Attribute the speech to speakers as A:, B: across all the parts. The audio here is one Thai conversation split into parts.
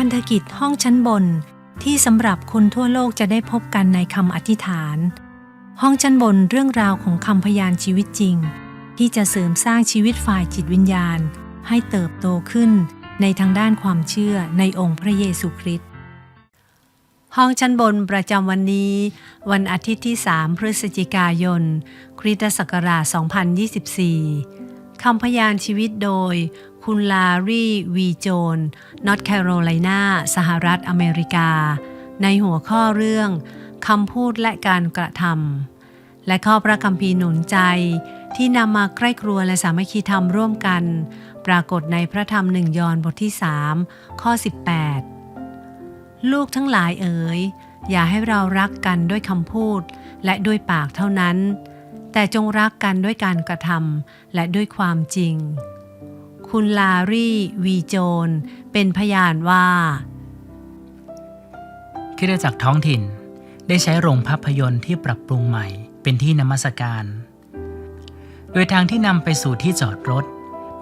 A: พันธกิจห้องชั้นบน ที่สำหรับคนทั่วโลกจะได้พบกันในคำอธิษฐาน ห้องชั้นบนเรื่องราวของคำพยานชีวิตจริง ที่จะเสริมสร้างชีวิตฝ่ายจิตวิญญาณ ให้เติบโตขึ้นในทางด้านความเชื่อในองค์พระเยซูคริสต์ห้องชั้นบนประจำวันนี้ วันอาทิตย์ที่ 3 พฤศจิกายน คริสตศักราช 2024 คำพยานชีวิตโดย คุณลารีวีโจนนอตแคโรไลนาสหรัฐอเมริกา ในหัวข้อเรื่องคำพูดและการกระทำและข้อพระคัมภีร์หนุนใจที่นำมาใกล้ครัวและสามัคคีธรรมร่วมกัน ปรากฏในพระธรรมหนึ่งยอห์นบทที่ 3 ข้อ 18 ลูกทั้งหลายเอ๋ย อย่าให้เรารักกันด้วยคำพูดและด้วยปากเท่านั้น แต่จงรักกันด้วยการกระทำและด้วยความจริง คุณลารีวีโจน เป็นพยานว่า
B: คริสตจักท้องถิ่นได้ใช้โรงภาพยนตร์ที่ปรับปรุงใหม่เป็นที่นมัสการ โดยทางที่นำไปสู่ที่จอดรถ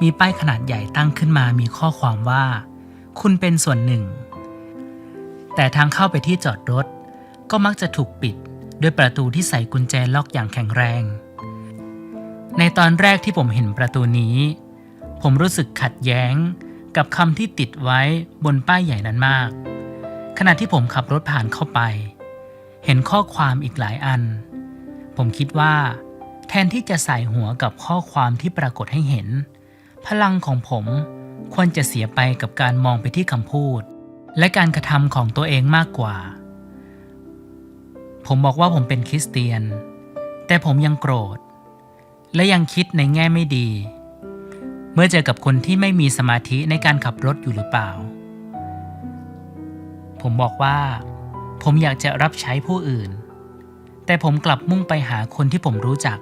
B: มีป้ายขนาดใหญ่ตั้งขึ้นมามีข้อความว่า คุณเป็นส่วนหนึ่ง แต่ทางเข้าไปที่จอดรถ ก็มักจะถูกปิดด้วยประตูที่ใส่กุญแจล็อกอย่างแข็งแรง ในตอนแรกที่ผมเห็นประตูนี้ ผมรู้สึกขัดแย้งกับคำที่ติดไว้บนป้ายใหญ่นั้นมาก ขณะที่ผมขับรถผ่านเข้าไป เห็นข้อความอีกหลายอัน ผมคิดว่า แทนที่จะใส่หัวกับข้อความที่ปรากฏให้เห็น พลังของผมควรจะเสียไปกับการมองไปที่คำพูด และการกระทำของตัวเองมากกว่า ผมบอกว่าผมเป็นคริสเตียน แต่ผมยังโกรธ และยังคิดในแง่ไม่ดี เมื่อเจอกับคนที่ไม่มีสมาธิในการขับรถอยู่หรือเปล่า ผมบอกว่า ผมอยากจะรับใช้ผู้อื่น แต่ผมกลับมุ่งไปหาคนที่ผมรู้จัก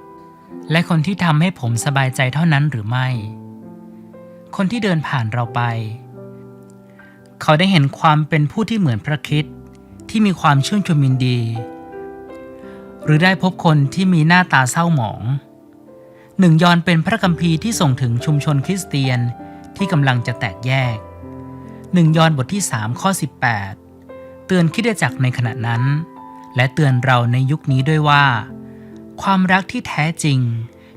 B: และคนที่ทำให้ผมสบายใจเท่านั้นหรือไม่ คนที่เดินผ่านเราไป เขาได้เห็นความเป็นผู้ที่เหมือนพระคิดที่มีความชื่นชมยินดี หรือได้พบคนที่มีหน้าตาเศร้าหมอง หนึ่งยอนเป็นพระคัมภีร์ที่ส่งถึงชุมชนคริสเตียนที่กำลังจะแตกแยกหนึ่งยอนบทที่ 3 ข้อ 18 เตือนคิดจักในขณะนั้น และเตือนเราในยุคนี้ด้วยว่า ความรักที่แท้จริง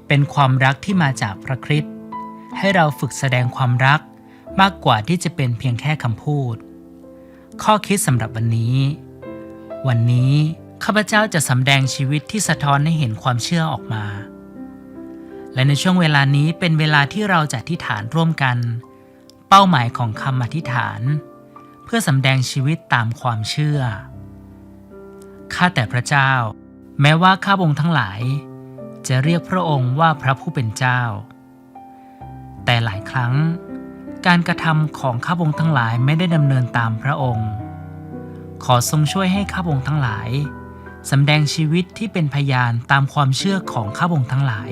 B: เป็นความรักที่มาจากพระคริสต์ให้เราฝึกแสดงความรักมากกว่าที่จะเป็นเพียงแค่คำพูด ข้อคิดสำหรับวันนี้ วันนี้ข้าพเจ้าจะสำแดงชีวิตที่สะท้อนให้เห็นความเชื่อออกมา และในช่วงเวลานี้เป็นเวลาที่เราจะอธิษฐานร่วมกัน เป้าหมายของคำอธิษฐาน เพื่อสำแดงชีวิตตามความเชื่อ ข้าแต่พระเจ้า แม้ว่าข้าพงทั้งหลาย จะเรียกพระองค์ว่าพระผู้เป็นเจ้า แต่หลายครั้ง การกระทำของข้าพงทั้งหลายไม่ได้ดำเนินตามพระองค์ ขอทรงช่วยให้ข้าพงทั้งหลายสำแดงชีวิตที่เป็นพยานตามความเชื่อของข้าพงทั้งหลาย